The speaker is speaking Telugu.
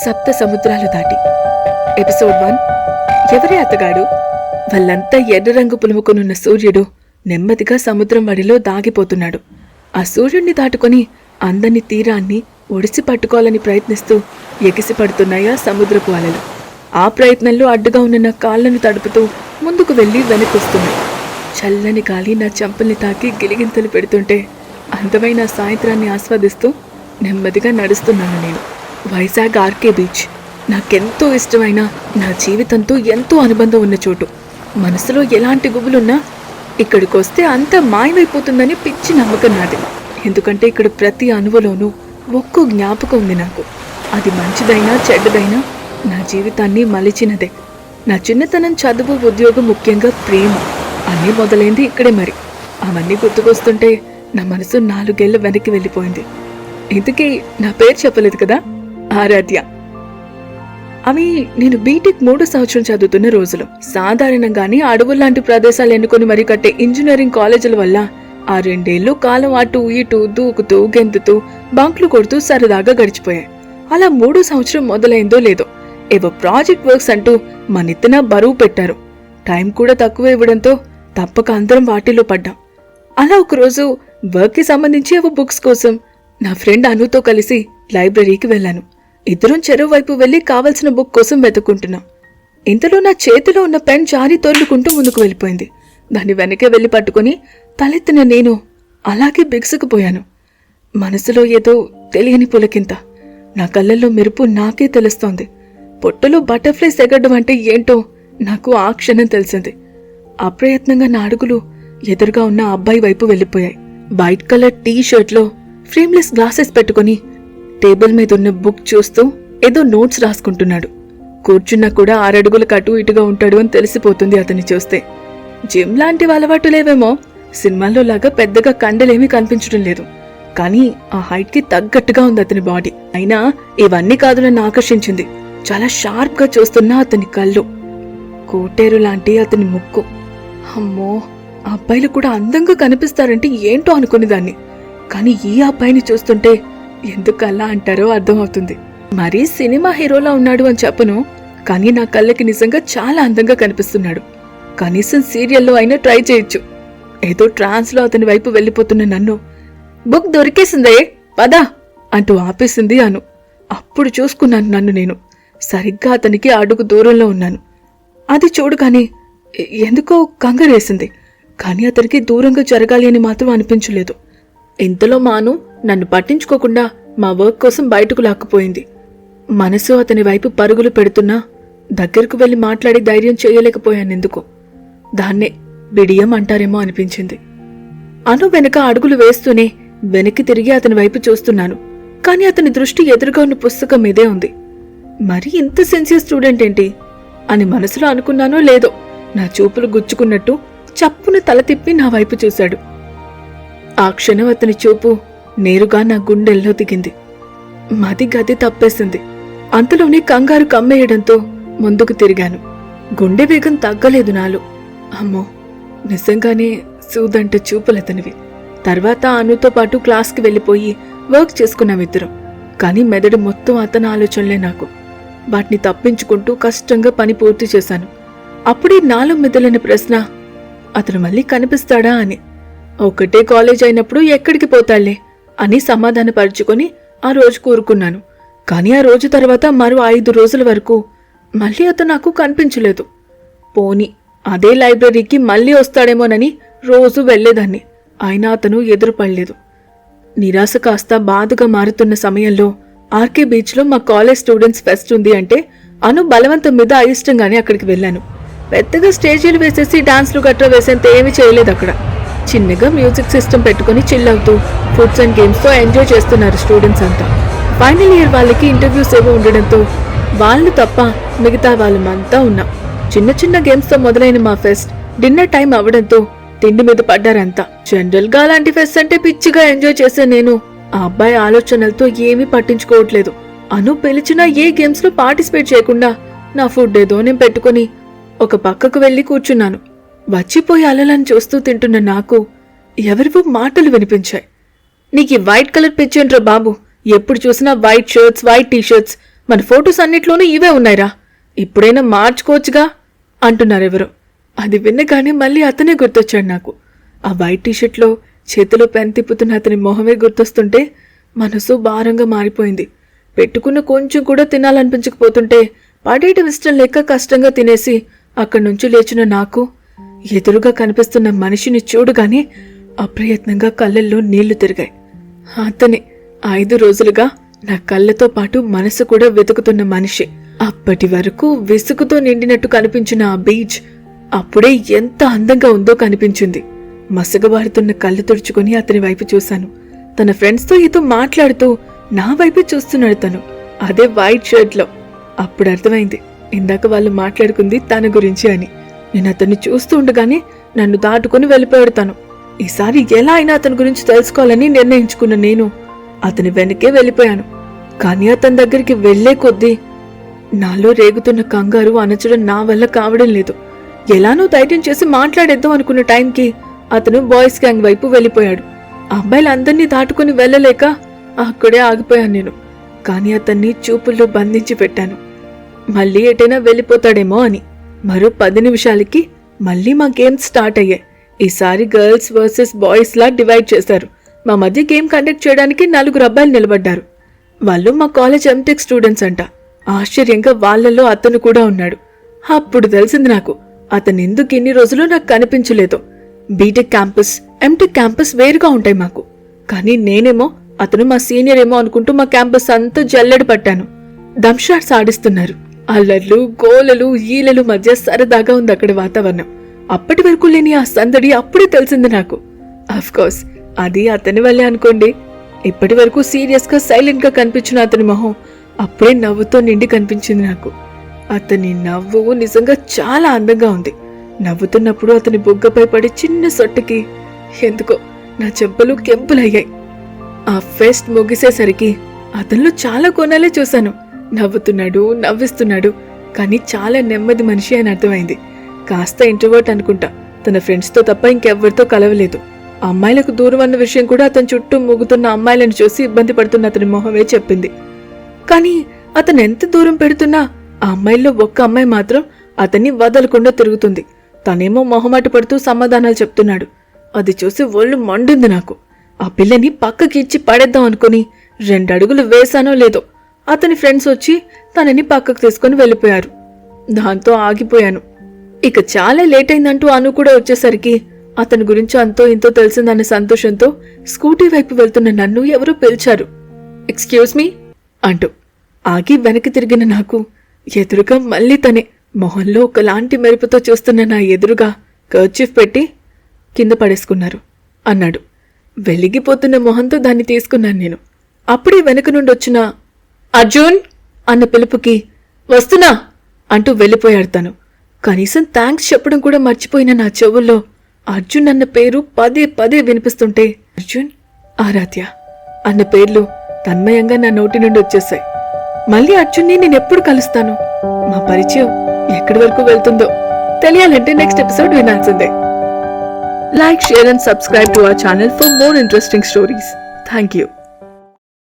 సప్త సముద్రాలు దాటి. Episode one. ఎవరి అతగాడు వాళ్ళంతా ఎర్ర రంగు పులుముకొనున్న సూర్యుడు నెమ్మదిగా సముద్రం వడిలో దాగిపోతున్నాడు. ఆ సూర్యుడిని దాటుకొని అందని తీరాన్ని ఒడిసి పట్టుకోవాలని ప్రయత్నిస్తూ ఎగిసి పడుతున్నాయా సముద్రపు అలలు. ఆ ప్రయత్నంలో అడ్డుగా ఉన్న నా కాళ్ళను తడుపుతూ ముందుకు వెళ్ళి వెనకొస్తున్నాయి చల్లని గాలి నా చెంపల్ని తాకి గిలిగింతలు పెడుతుంటే అందమైన సాయంత్రాన్ని ఆస్వాదిస్తూ నెమ్మదిగా నడుస్తున్నాను నేను. Vizag RK beach. నాకెంతో ఇష్టమైన నా జీవితంతో ఎంతో అనుబంధం ఉన్న చోటు. మనసులో ఎలాంటి గుబులున్నా ఇక్కడికి వస్తే అంత మాయమైపోతుందని పిచ్చి నమ్మకం నాది. ఎందుకంటే ఇక్కడ ప్రతి అణువులోనూ ఒక్కో జ్ఞాపకం ఉంది నాకు. అది మంచిదైనా చెడ్డదైనా నా జీవితాన్ని మలిచినదే. నా చిన్నతనం చదువు ఉద్యోగం ముఖ్యంగా ప్రేమ. అన్నీ మొదలైంది ఇక్కడే మరి. అవన్నీ గుర్తుకొస్తుంటే నా మనసు నాలుగేళ్ళ వెనక్కి వెళ్ళిపోయింది. ఇంతకీ నా పేరు చెప్పలేదు కదా? ఆరాధ్య. అవి నేను బీటెక్ మూడో సంవత్సరం చదువుతున్న రోజులు. సాధారణంగానే అడవుల్లాంటి ప్రదేశాలు ఎన్నుకొని మరీ కట్టే ఇంజనీరింగ్ కాలేజీల వల్ల ఆ రెండేళ్ళు కాలం అటు ఇటు దూకుతూ గెంతుతూ బంక్లు కొడుతూ సరదాగా గడిచిపోయాయి. అలా మూడో సంవత్సరం మొదలైందో లేదో ఏవో ప్రాజెక్ట్ వర్క్స్ అంటూ మనిత్తన బరువు పెట్టారు. టైం కూడా తక్కువ ఇవ్వడంతో తప్పక అందరం వాటిలో పడ్డాం. అలా ఒకరోజు వర్క్కి సంబంధించి ఏవో బుక్స్ కోసం నా ఫ్రెండ్ అనుతో కలిసి లైబ్రరీకి వెళ్ళాను. ఇద్దరం చెరువు వైపు వెళ్ళి కావలసిన బుక్ కోసం వెతుక్కుంటున్నాం. ఇంతలో నా చేతిలో ఉన్న పెన్ జారి తొర్లుకుంటూ ముందుకు వెళ్ళిపోయింది. దాన్ని వెనకే వెళ్ళి పట్టుకుని తలెత్తిన నేను అలాగే బిగుసుకుపోయాను మనసులో ఏదో తెలియని పులకింత నా కళ్ళల్లో మెరుపు నాకే తెలుస్తోంది. పొట్టలో బటర్ఫ్లైస్ ఎగడం అంటే ఏంటో నాకు ఆ క్షణం తెలిసింది. అప్రయత్నంగా నా అడుగులు ఎదురుగా ఉన్న అబ్బాయి వైపు వెళ్ళిపోయాయి. వైట్ కలర్ టీ షర్ట్లో ఫ్రేమ్లెస్ గ్లాసెస్ పెట్టుకుని టేబుల్ మీద ఉన్న బుక్ చూస్తూ ఏదో నోట్స్ రాసుకుంటున్నాడు. కూర్చున్నా కూడా ఆరడుగులకు అటు ఇటుగా ఉంటాడు అని తెలిసిపోతుంది అతన్ని చూస్తే. జిమ్ లాంటి అలవాటు లేవేమో. సినిమాల్లో లాగా పెద్దగా కండలేమీ కనిపించడం లేదు. కానీ ఆ హైట్కి తగ్గట్టుగా ఉంది అతని బాడీ. అయినా ఇవన్నీ కాదు నన్ను ఆకర్షించింది. చాలా షార్ప్గా చూస్తున్న అతని కళ్ళు. కోటేరు లాంటి అతని ముక్కు. అమ్మో అబ్బాయిలు కూడా అందంగా కనిపిస్తారంటే ఏంటో అనుకునేదాన్ని. కానీ ఈ అబ్బాయిని చూస్తుంటే ఎందుకు అలా అంటారో అర్థమవుతుంది. మరీ సినిమా హీరోలా ఉన్నాడు అని చెప్పను కానీ నా కళ్ళకి నిజంగా చాలా అందంగా కనిపిస్తున్నాడు. కనీసం సీరియల్లో అయినా ట్రై చేయొచ్చు. ఏదో ట్రాన్స్లో అతని వైపు వెళ్ళిపోతున్న నన్ను బుక్ దొరికేసిందే పదా అంటూ ఆపేసింది అను. అప్పుడు చూసుకున్నాను నన్ను నేను. సరిగ్గా అతనికి అడుగు దూరంలో ఉన్నాను. అది చూడగానే కానీ ఎందుకో కంగారేసింది. కానీ అతనికి దూరంగా జరగాలి అని మాత్రం అనిపించలేదు. ఇంతలో మాను నన్ను పట్టించుకోకుండా మా వర్క్ కోసం బయటకు లాక్కుపోయింది. మనసు అతని వైపు పరుగులు పెడుతున్నా దగ్గరకు వెళ్ళి మాట్లాడి ధైర్యం చేయలేకపోయానెందుకు దాన్నే బిడియం అంటారేమో అనిపించింది. అను వెనక అడుగులు వేస్తూనే వెనక్కి తిరిగి అతని వైపు చూస్తున్నాను. కానీ అతని దృష్టి ఎదురుగా ఉన్న పుస్తకం మీదే ఉంది. మరి ఇంత సెన్సియర్ స్టూడెంట్ ఏంటి? అని మనసులో అనుకున్నానో లేదో నా చూపులు గుచ్చుకున్నట్టు చప్పున తల తిప్పి నా వైపు చూశాడు. ఆ క్షణం అతని చూపు నేరుగా నా గుండెల్లో దిగింది. మది గది తప్పేసింది. అంతలోనే కంగారు కమ్మేయడంతో ముందుకు తిరిగాను. గుండె వేగం తగ్గలేదు నాలో. అమ్మో నిజంగానే సూదంటే చూపులతనివి. తర్వాత అనుతో పాటు క్లాస్కి వెళ్ళిపోయి వర్క్ చేసుకున్నాం ఇద్దరం. కానీ మెదడు మొత్తం అతని ఆలోచనలే నాకు. వాటిని తప్పించుకుంటూ కష్టంగా పని పూర్తి చేశాను. అప్పుడే నాలో మెదలైన ప్రశ్న అతను మళ్ళీ కనిపిస్తాడా? అని. ఒకటే కాలేజ్ అయినప్పుడు ఎక్కడికి పోతాళ్ళే? అని సమాధానపరుచుకొని ఆ రోజు కూరుకున్నాను. కానీ ఆ రోజు తర్వాత మరో ఐదు రోజుల వరకు మళ్ళీ అతను నాకు కనిపించలేదు. పోని అదే లైబ్రరీకి మళ్ళీ వస్తాడేమోనని రోజు వెళ్ళేదాన్ని అయినా అతను ఎదురుపడలేదు. నిరాశ కాస్త బాధగా మారుతున్న సమయంలో ఆర్కే బీచ్లో మా కాలేజ్ స్టూడెంట్స్ ఫెస్ట్ ఉంది అంటే అను బలవంతం మీద అయిష్టంగానే అక్కడికి వెళ్ళాను. పెద్దగా స్టేజీలు వేసేసి డాన్స్లు గట్రా వేసేంత ఏమీ చేయలేదు అక్కడ. చిన్నగా మ్యూజిక్ సిస్టమ్ పెట్టుకుని చిల్ అవుతూ ఫుడ్స్ అండ్ గేమ్స్తో ఎంజాయ్ చేస్తున్నారు స్టూడెంట్స్ అంతా. ఫైనల్ ఇయర్ వాళ్ళకి ఇంటర్వ్యూస్ ఏవో ఉండడంతో వాళ్ళు తప్ప మిగతా వాళ్ళమంతా ఉన్నాం. చిన్న చిన్న గేమ్స్తో మొదలైన మా ఫెస్ట్ డిన్నర్ టైం అవడంతో తిండి మీద పడ్డారంతా. జనరల్గా అలాంటి ఫెస్ట్ అంటే పిచ్చిగా ఎంజాయ్ చేసే నేను ఆ అబ్బాయి ఆలోచనలతో ఏమీ పట్టించుకోవట్లేదు. అను పిలిచినా ఏ గేమ్స్లో పార్టిసిపేట్ చేయకుండా నా ఫుడ్ ఏదో నేను పెట్టుకుని ఒక పక్కకు వెళ్ళి కూర్చున్నాను. వచ్చిపోయి అలలను చూస్తూ తింటున్న నాకు ఎవరివో మాటలు వినిపించాయి. నీకు వైట్ కలర్ పిచ్చేంట్రా బాబు? ఎప్పుడు చూసినా వైట్ షర్ట్స్ వైట్ టీషర్ట్స్. మన ఫొటోస్ అన్నిట్లోనూ ఇవే ఉన్నాయిరా. ఇప్పుడైనా మార్చుకోవచ్చుగా? అంటున్నారెవరో. అది విన్నగానే మళ్ళీ అతనే గుర్తొచ్చాడు నాకు. ఆ వైట్ టీషర్ట్లో చేతిలో పెన్ తిప్పుతున్న అతని మొహమే గుర్తొస్తుంటే మనసు భారంగా మారిపోయింది. పెట్టుకున్న కొంచెం కూడా తినాలనిపించకపోతుంటే పడేయటం ఇష్టం లేక కష్టంగా తినేసి అక్కడి నుంచి లేచిన నాకు ఎదురుగా కనిపిస్తున్న మనిషిని చూడగానే అప్రయత్నంగా కళ్ళల్లో నీళ్ళు తిరిగాయి. అతనే ఐదు రోజులుగా నా కళ్ళతో పాటు మనసు కూడా వెతుకుతున్న మనిషి. అప్పటి వరకు విసుగుతో నిండినట్టు కనిపించిన ఆ బీచ్ అప్పుడే ఎంత అందంగా ఉందో కనిపించింది. మసగబారుతున్న కళ్ళు తుడుచుకొని అతని వైపు చూశాను. తన ఫ్రెండ్స్తో ఏదో మాట్లాడుతూ నా వైపు చూస్తున్నాడు తను. అదే వైట్ షర్ట్లో. అప్పుడు అర్థమైంది. ఇందాక వాళ్ళు మాట్లాడుకుంది తన గురించి అని. నేను అతన్ని చూస్తూ ఉండగానే నన్ను దాటుకుని వెళ్ళిపోయాడు తను. ఈసారి ఎలా అయినా అతని గురించి తెలుసుకోవాలని నిర్ణయించుకున్న నేను అతని వెనకే వెళ్ళిపోయాను. కానీ అతని దగ్గరికి వెళ్ళే కొద్దీ నాలో రేగుతున్న కంగారు అణచడం నా వల్ల కావడం లేదు. ఎలానో ధైర్యం చేసి మాట్లాడేద్దాం అనుకున్న టైంకి అతను బాయ్స్ గ్యాంగ్ వైపు వెళ్ళిపోయాడు. అబ్బాయిలందరినీ దాటుకుని వెళ్ళలేక అక్కడే ఆగిపోయాను నేను. కానీ అతన్ని చూపుల్లో బంధించి పెట్టాను. మళ్ళీ ఎటైనా వెళ్ళిపోతాడేమో అని. మరో పది నిమిషాలకి మళ్ళీ మా గేమ్స్ స్టార్ట్ అయ్యాయి ఈసారి గర్ల్స్ వర్సెస్ బాయ్స్లా డివైడ్ చేశారు మా మధ్య గేమ్ కండక్ట్ చేయడానికి నలుగురు అబ్బాయిలు నిలబడ్డారు. వాళ్ళు మా కాలేజ్ ఎంటెక్ స్టూడెంట్స్ అంట. ఆశ్చర్యంగా వాళ్ళల్లో అతను కూడా ఉన్నాడు. అప్పుడు తెలిసింది నాకు అతను ఎందుకు ఇన్ని రోజులు నాకు కనిపించలేదు? బీటెక్ క్యాంపస్ ఎంటెక్ క్యాంపస్ వేరుగా ఉంటాయి మాకు. కానీ నేనేమో అతను మా సీనియర్ ఏమో అనుకుంటూ మా క్యాంపస్ అంతా జల్లెడ పట్టాను. దంషాట్స్ ఆడిస్తున్నారు. అల్లర్లు గోలలు ఈలలు మధ్య సరదాగా ఉంది అక్కడి వాతావరణం. అప్పటి వరకు లేని ఆ సందడి అప్పుడే తెలిసింది నాకు. కోర్స్ అది అతని వల్లే అనుకోండి. ఇప్పటి వరకు సీరియస్గా సైలెంట్గా కనిపించిన అతని మొహం అప్పుడే నవ్వుతో నిండి కనిపించింది నాకు. అతని నవ్వు నిజంగా చాలా అందంగా ఉంది. నవ్వుతున్నప్పుడు అతని బొగ్గపై పడి చిన్న సొట్టుకి ఎందుకో నా చెంపలు కెంపులయ్యాయి. ఆ ఫెస్ట్ ముగిసేసరికి అతనిలో చాలా కోణాలే చూశాను. నవ్వుతున్నాడు నవ్విస్తున్నాడు. కానీ చాలా నెమ్మది మనిషి అని అర్థమైంది. కాస్త ఇంట్రోవర్ట్ అనుకుంటా. తన ఫ్రెండ్స్తో తప్ప ఇంకెవ్వరితో కలవలేదు. అమ్మాయిలకు దూరం అన్న విషయం కూడా అతని చుట్టూ మూగుతున్న అమ్మాయిలను చూసి ఇబ్బంది పడుతున్న అతని మొహమే చెప్పింది. కానీ అతను ఎంత దూరం పెడుతున్నా ఆ అమ్మాయిల్లో ఒక్క అమ్మాయి మాత్రం అతన్ని వదలకుండా తిరుగుతుంది. తనేమో మొహమాట పడుతూ సమాధానాలు చెప్తున్నాడు. అది చూసి ఒళ్ళు మండింది నాకు. ఆ పిల్లని పక్కకి ఇచ్చి పడేద్దాం అనుకుని రెండడుగులు వేశానో లేదో అతని ఫ్రెండ్స్ వచ్చి తనని పక్కకు తీసుకుని వెళ్ళిపోయారు. దాంతో ఆగిపోయాను. ఇక చాలా లేట్ అయిందంటూ అను కూడా వచ్చేసరికి అతని గురించి అంతో ఇంతో తెలిసిందన్న సంతోషంతో స్కూటీ వైపు వెళ్తున్న నన్ను ఎవరో పిలిచారు. ఎక్స్క్యూజ్ మీ అంటూ ఆగి వెనక్కి తిరిగిన నాకు ఎదురుగా మళ్ళీ తనే మొహంలో ఒకలాంటి మెరుపుతో చూస్తున్న నా ఎదురుగా కర్చీఫ్ పెట్టి కింద పడేసుకున్నారు. అన్నాడు. వెలిగిపోతున్న మొహంతో దాన్ని తీసుకున్నాను నేను. అప్పుడే వెనక నుండి వచ్చిన అర్జున్ అన్న పిలుపుకి వస్తున్నా అంటూ వెళ్ళిపోయాడు తను. కనీసం థ్యాంక్స్ చెప్పడం కూడా మర్చిపోయిన నా చెవుల్లో అర్జున్ అన్న పేరు పదే పదే వినిపిస్తుంటే అర్జున్ ఆరాధ్య అన్న పేర్లు తన్మయంగా నా నోటి నుండి వచ్చేసాయి మళ్ళీ అర్జున్ని నేను ఎప్పుడు కలుస్తాను? మా పరిచయం ఎక్కడి వరకు వెళ్తుందో తెలియాలంటే నెక్స్ట్ ఎపిసోడ్ వినాల్సిందే. Like share and subscribe to our channel for more interesting stories thank you